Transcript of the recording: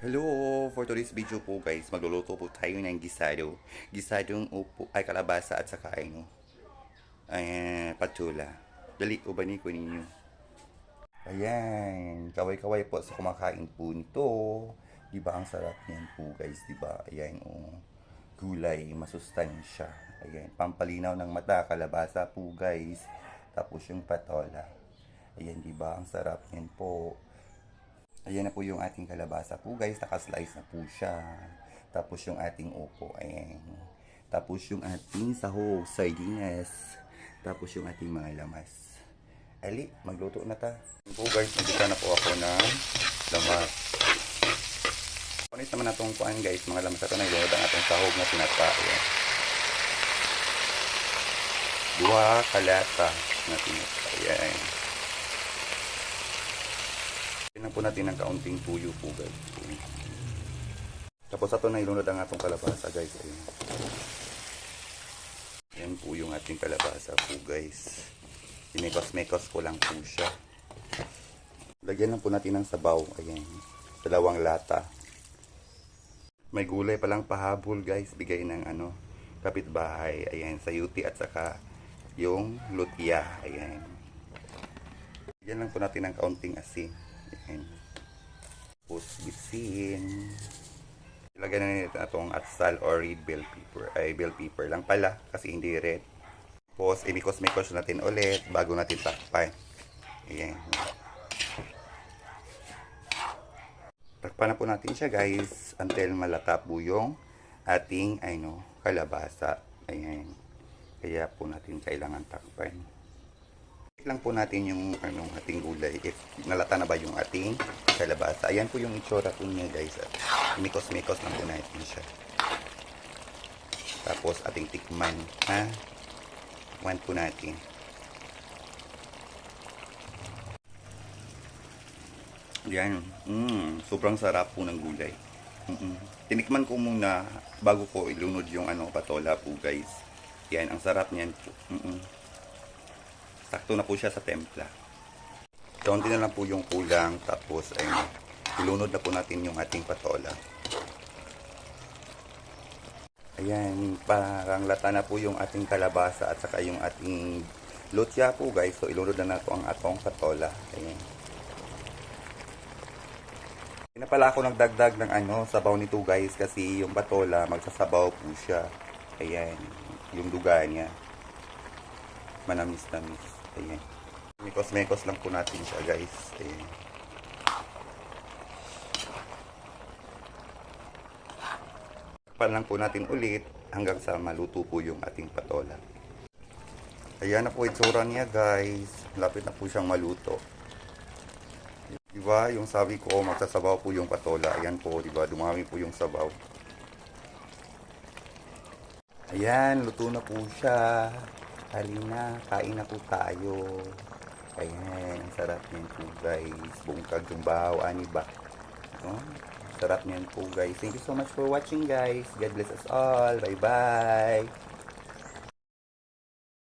Hello! For today's video po guys, magluluto po tayo ng gisado. Gisadong upo, ay kalabasa at saka ano, ay patula. Dali, ubani ko ninyo. Ayan, kaway-kaway po sa kumakain po nito. Di ba ang sarap niyan po guys, di ba? Ayan, oh, gulay, masustansya. Ayan, pampalinaw ng mata, kalabasa po guys. Tapos yung patola. Ayan, di ba? Ang sarap niyan po. Ayan na po yung ating kalabasa po guys. Nakaslice na po siya. Tapos yung ating upo. Ayan. Tapos yung ating sahog, sardinas. Tapos yung ating mga lamas. Ali, magluto na ta. Po guys, nagisa na po ako ng lamas. Kunit naman na itong kuan guys, mga lamas na ito. Naglunod ang atong sahog na tinata. Ayan. Dua kalata na tinata. Ayan. Tingnan po natin ng kaunting tuyo po guys. Tapos ito na ilunod ang atong kalabasa guys. Ayan. Po yung ating kalabasa po guys. Inekos-mekos ko lang po siya. Lagyan lang po natin ng sabaw. Ayan. Dalawang lata. May gulay palang pahabol guys. Bigay ng ano, kapitbahay. Ayan, sayuti at saka yung lutya. Ayan. Lagyan lang po natin ng kaunting asin. Ayan. Tapos. Ilagay na natin itong atsal or red bell pepper. Ay, bell pepper lang pala kasi hindi red. Tapos imikos-mikos natin ulit bago natin takpan. Ayan. Takpan na po natin siya guys until malata po yung ating ano, kalabasa. Ayan. Kaya po natin kailangan takpan lang po natin yung anong ating gulay if nalata na ba yung ating kalabasa. Ayan po yung itsura po niya guys. Mikos-mikos lang po natin siya. Tapos ating tikman. Ha? Tikman po natin. Yan. Mm, sobrang sarap po ng gulay. Mm-mm. Tinikman ko muna bago ko ilunod yung ano patola po guys. Yan, ang sarap niyan po. Mm-mm. Sakto na po siya sa templa. Kaunti na lang po yung kulang. Tapos, ay ilunod na po natin yung ating patola. Ayan, parang lata na po yung ating kalabasa at saka yung ating lutya po guys. So, ilunod na nato ang atong patola. Ayan. Na pala ako nagdagdag ng ano, sabaw nito guys kasi yung patola magsasabaw po siya. Ayan, yung duga niya. Manamis-namis. Ayan. Mekos-mekos lang po natin siya guys. Ayan. Takpan lang po natin ulit hanggang sa maluto po yung ating patola. Ayan na po itsura niya guys. Lapit na po siyang maluto. Diba? Yung sabi ko, magsasabaw po yung patola. Ayan po, diba? Dumami po yung sabaw. Ayan, luto na po siya. Halina, kain na po tayo. Ayan, sarap niyan po guys. Bungkag bahaw, ani ba? Oh, sarap niyan po guys. Thank you so much for watching guys. God bless us all. Bye-bye.